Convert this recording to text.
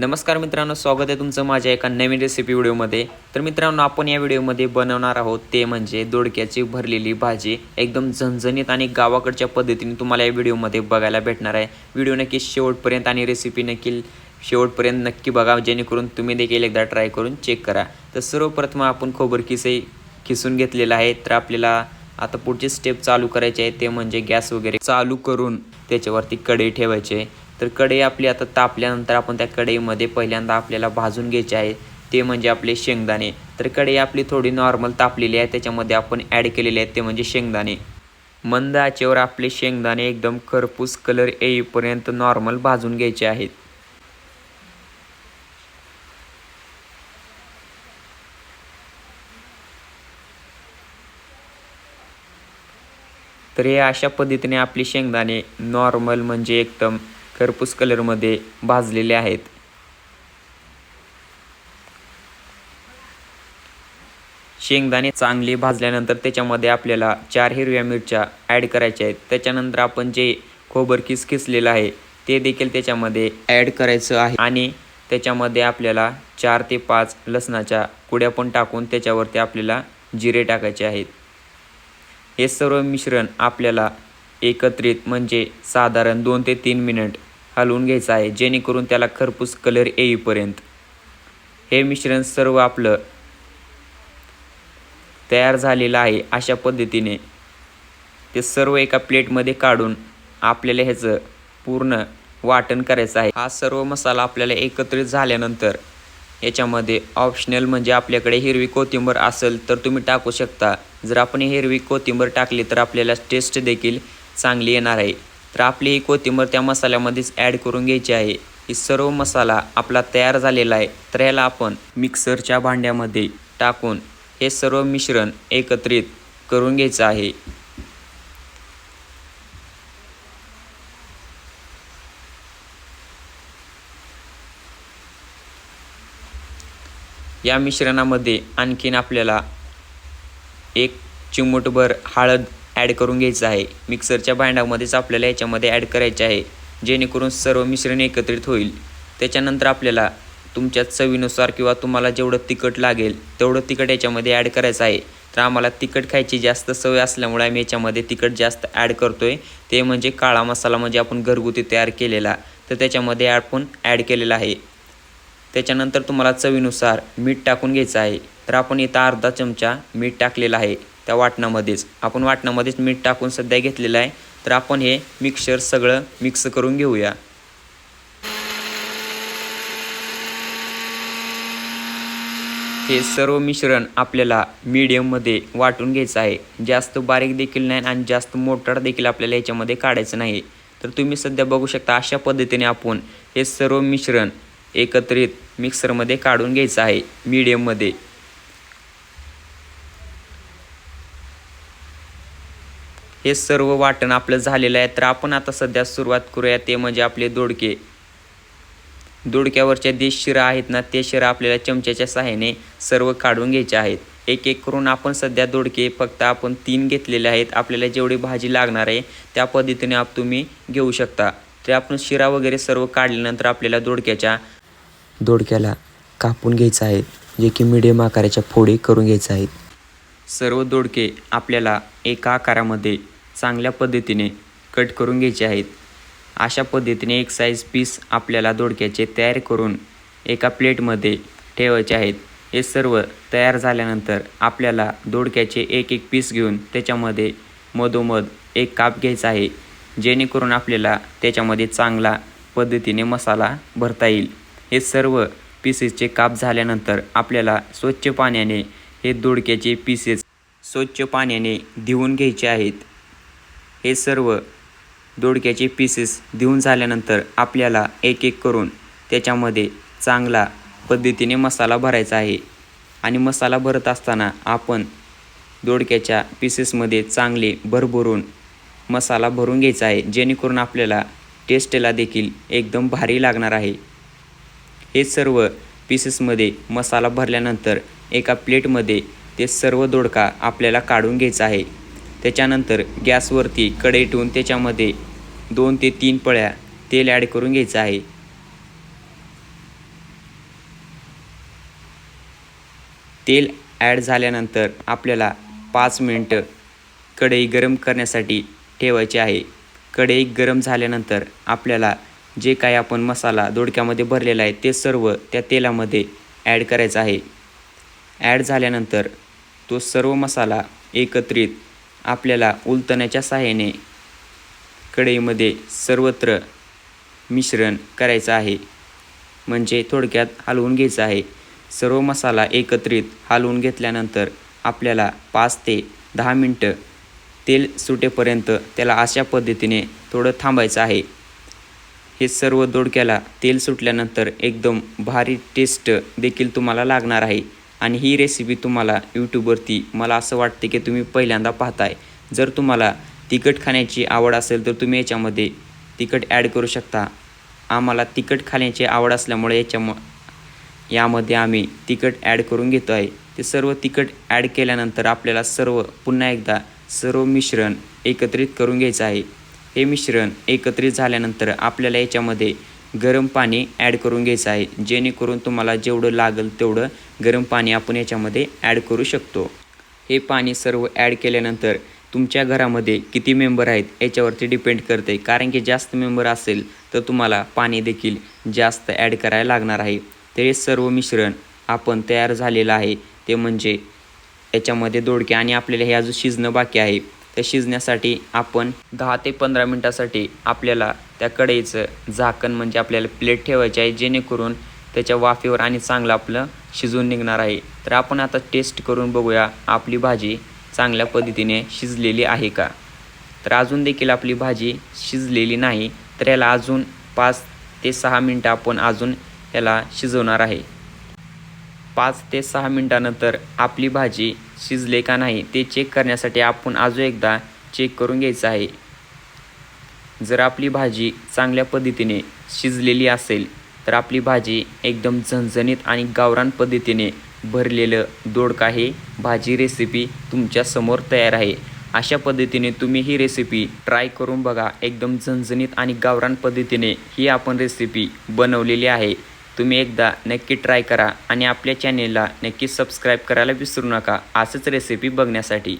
नमस्कार मित्रांनो स्वागत आहे तुमचं माझ्या एका नवीन रेसिपी व्हिडिओमध्ये. तर मित्रांनो आपण या व्हिडिओमध्ये बनवणार आहोत ते म्हणजे दोडक्याची भरलेली भाजी. एकदम झणझणीत आणि गावाकडच्या पद्धतीने तुम्हाला या व्हिडिओमध्ये बघायला भेटणार आहे. व्हिडिओ नक्की शेवटपर्यंत आणि रेसिपी नक्की शेवटपर्यंत नक्की बघा जेणेकरून तुम्ही देखील एकदा ट्राय करून चेक करा. तर सर्वप्रथम आपण खोबर किसही खिसून घेतलेला आहे. तर आपल्याला आता पुढची स्टेप चालू करायची आहे ते म्हणजे गॅस वगैरे चालू करून त्याच्यावरती कढई ठेवायचे. तर कढई आपली आता तापल्यानंतर आपण त्या कढईमध्ये पहिल्यांदा आपल्याला भाजून घ्यायचे आहे. ते म्हणजे आपले शेंगदाणे. तर कढई आपली थोडी नॉर्मल तापलेली आहे. त्याच्यामध्ये आपण ॲड केलेले आहेत ते म्हणजे शेंगदाणे. मंद आचेवर आपले शेंगदाणे एकदम खरपूस कलर येईपर्यंत नॉर्मल भाजून घ्यायचे आहेत. तर हे अशा पद्धतीने आपली शेंगदाणे नॉर्मल म्हणजे एकदम खरपूस कलरमध्ये भाजलेले आहेत. शेंगदाणे चांगले भाजल्यानंतर त्याच्यामध्ये आपल्याला चार हिरव्या मिरच्या ॲड करायच्या आहेत. त्याच्यानंतर आपण जे खोबर किस किसलेलं आहे ते देखील त्याच्यामध्ये ॲड करायचं आहे. आणि त्याच्यामध्ये आपल्याला चार ते पाच लसणाच्या कुड्या पण टाकून त्याच्यावरती आपल्याला जिरे टाकायचे आहेत. हे सर्व मिश्रण आपल्याला एकत्रित म्हणजे साधारण दोन ते तीन मिनिट हलवून घ्यायचं आहे जेणेकरून त्याला खरपूस कलर येईपर्यंत. हे मिश्रण सर्व आपलं तयार झालेलं आहे अशा पद्धतीने. ते सर्व एका प्लेटमध्ये काढून आपल्याला ह्याचं पूर्ण वाटण करायचं आहे. हा सर्व मसाला आपल्याला एकत्रित झाल्यानंतर याच्यामध्ये ऑप्शनल म्हणजे आपल्याकडे हिरवी कोथिंबर असेल तर तुम्ही टाकू शकता. जर आपण हिरवी कोथिंबर टाकली तर आपल्याला टेस्ट देखील चांगली येणार आहे. तर आपली ही कोथिंबीर त्या मसाल्यामध्येच ॲड करून घ्यायची आहे. ही सर्व मसाला आपला तयार झालेला आहे. तर ह्याला आपण मिक्सरच्या भांड्यामध्ये टाकून हे सर्व मिश्रण एकत्रित करून घ्यायचं आहे. या मिश्रणामध्ये आणखीन आपल्याला एक चिमूटभर हळद ॲड करून घ्यायचं आहे. मिक्सरच्या भांड्यामध्येच आपल्याला याच्यामध्ये ॲड करायचे आहे. जेणेकरून सर्व मिश्रण एकत्रित होईल. त्याच्यानंतर आपल्याला तुमच्या चवीनुसार किंवा तुम्हाला जेवढं तिखट लागेल तेवढं तिखट याच्यामध्ये ॲड करायचं आहे. तर आम्हाला तिखट खायची जास्त सवय असल्यामुळे आम्ही याच्यामध्ये तिखट जास्त ॲड करतो आहे ते म्हणजे काळा मसाला म्हणजे आपण घरगुती तयार केलेला तर त्याच्यामध्ये आपण ॲड केलेला आहे. त्याच्यानंतर तुम्हाला चवीनुसार मीठ टाकून घ्यायचं आहे. तर आपण इथं अर्धा चमचा मीठ टाकलेला आहे. त्या वाटणामध्येच. आपण वाटणामध्येच मीठ टाकून सध्या घेतलेलं आहे. तर आपण हे मिक्सर सगळं मिक्स करून घेऊया. हे सर्व मिश्रण आपल्याला मीडियममध्ये वाटून घ्यायचं आहे. जास्त बारीक देखील नाही आणि जास्त मोटार देखील आपल्याला याच्यामध्ये काढायचं नाही. तर तुम्ही सध्या बघू शकता अशा पद्धतीने आपण हे सर्व मिश्रण एकत्रित मिक्सरमध्ये काढून घ्यायचं आहे. मीडियममध्ये हे सर्व वाटण आपलं झालेलं आहे. तर आपण आता सध्या सुरुवात करूया. ते म्हणजे आपले दोडके. दोडक्यावरच्या जे शिरा आहेत ना ते शिरा आपल्याला चमच्याच्या सहाय्याने सर्व काढून घ्यायचे आहेत. एक एक करून आपण सध्या दोडके फक्त आपण तीन घेतलेले आहेत. आपल्याला जेवढी भाजी लागणार आहे त्या पद्धतीने आप तुम्ही घेऊ शकता. ते आपण शिरा वगैरे सर्व काढल्यानंतर आपल्याला दोडक्याच्या दोडक्याला कापून घ्यायचं आहे. जे की मिडियम आकाराच्या फोडी करून घ्यायचं आहेत. सर्व दोडके आपल्याला एका आकारामध्ये चांगल्या पद्धतीने कट करून घ्यायचे आहेत. अशा पद्धतीने एक साईज पीस आपल्याला दोडक्याचे तयार करून एका प्लेटमध्ये ठेवायचे आहेत. हे सर्व तयार झाल्यानंतर आपल्याला दोडक्याचे एक एक पीस घेऊन त्याच्यामध्ये मधोमध एक काप घ्यायचा आहे जेणेकरून आपल्याला त्याच्यामध्ये चांगला पद्धतीने मसाला भरता येईल. हे सर्व पीसेसचे काप झाल्यानंतर आपल्याला स्वच्छ पाण्याने हे दोडक्याचे पीसेस स्वच्छ पाण्याने धुवून घ्यायचे आहेत. हे सर्व दोडक्याचे पीसेस देऊन झाल्यानंतर आपल्याला एक एक करून त्याच्यामध्ये चांगला पद्धतीने मसाला भरायचा आहे. आणि मसाला भरत असताना आपण दोडक्याच्या पीसेसमध्ये चांगले भरभरून मसाला भरून घ्यायचा आहे. जेणेकरून आपल्याला टेस्टला देखील एकदम भारी लागणार आहे. हे सर्व पीसेसमध्ये मसाला भरल्यानंतर एका प्लेटमध्ये ते सर्व दोडका आपल्याला काढून घ्यायचा आहे. त्याच्यानंतर गॅसवरती कढई ठेवून त्याच्यामध्ये दोन ते तीन पळ्या तेल ॲड करून घ्यायचं आहे. तेल ॲड झाल्यानंतर आपल्याला पाच मिनटं कढई गरम करण्यासाठी ठेवायची आहे. कढई गरम झाल्यानंतर आपल्याला जे काही आपण मसाला दोडक्यामध्ये भरलेला आहे ते सर्व त्या तेलामध्ये ॲड करायचं आहे. ॲड झाल्यानंतर तो सर्व मसाला एकत्रित आपल्याला उलतण्याच्या सहाय्याने कढईमध्ये सर्वत्र मिश्रण करायचं आहे. म्हणजे थोडक्यात हलवून घ्यायचं आहे. सर्व मसाला एकत्रित हलवून घेतल्यानंतर आपल्याला पाच ते दहा मिनटं तेल सुटेपर्यंत त्याला अशा पद्धतीने थोडं थांबायचं आहे. हे सर्व दोडक्याला तेल सुटल्यानंतर एकदम भारी टेस्ट देखील तुम्हाला लागणार आहे. आणि ही रेसिपी तुम्हाला यूट्यूबवरती मला असं वाटते की तुम्ही पहिल्यांदा पाहताय. जर तुम्हाला तिखट खाण्याची आवड असेल तर तुम्ही याच्यामध्ये तिखट ॲड करू शकता. आम्हाला तिखट खाण्याची आवड असल्यामुळे याच्याम यामध्ये आम्ही तिखट ॲड करून घेतो आहे ते सर्व तिखट ॲड केल्यानंतर आपल्याला सर्व पुन्हा एकदा सर्व मिश्रण एकत्रित करून घ्यायचं आहे. हे मिश्रण एकत्रित झाल्यानंतर आपल्याला याच्यामध्ये गरम पाणी ॲड करून घ्यायचं आहे. जेणेकरून तुम्हाला जेवढं लागेल तेवढं गरम पाणी आपण याच्यामध्ये ॲड करू शकतो. हे पाणी सर्व ॲड केल्यानंतर तुमच्या घरामध्ये किती मेंबर आहेत याच्यावरती डिपेंड करते कारण की जास्त मेंबर असेल तर तुम्हाला पाणी देखील जास्त ॲड करायला लागणार आहे. तर हे सर्व मिश्रण आपण तयार झालेलं आहे. ते म्हणजे याच्यामध्ये दोडके आणि आपल्याला हे अजून शिजणं बाकी आहे. त्या शिजण्यासाठी आपण दहा ते पंधरा मिनटासाठी आपल्याला त्या कढईचं झाकण म्हणजे आपल्याला प्लेट ठेवायची आहे जेणेकरून त्याच्या वाफेवर आणि चांगलं आपलं शिजून निघणार आहे. तर आपण आता टेस्ट करून बघूया आपली भाजी चांगल्या पद्धतीने शिजलेली आहे का. तर अजून देखील आपली भाजी शिजलेली नाही तर याला अजून पाच ते सहा मिनटं आपण अजून याला शिजवणार आहे. पाच ते सहा मिनटानंतर आपली भाजी शिजले का नाही ते चेक करण्यासाठी आपण अजून एकदा चेक करून घ्यायचं आहे. जर आपली भाजी चांगल्या पद्धतीने शिजलेली असेल तर आपली भाजी एकदम झणझणीत आणि गावरान पद्धतीने भरलेलं दोडका हे भाजी रेसिपी तुमच्यासमोर तयार आहे. अशा पद्धतीने तुम्ही ही रेसिपी ट्राय करून बघा. एकदम झणझणीत आणि गावरान पद्धतीने ही आपण रेसिपी बनवलेली आहे. तुम्ही एकदा नक्की ट्राय करा आणि आपल्या चॅनेलला नक्की सबस्क्राईब करायला विसरू नका. असंच रेसिपी बघण्यासाठी.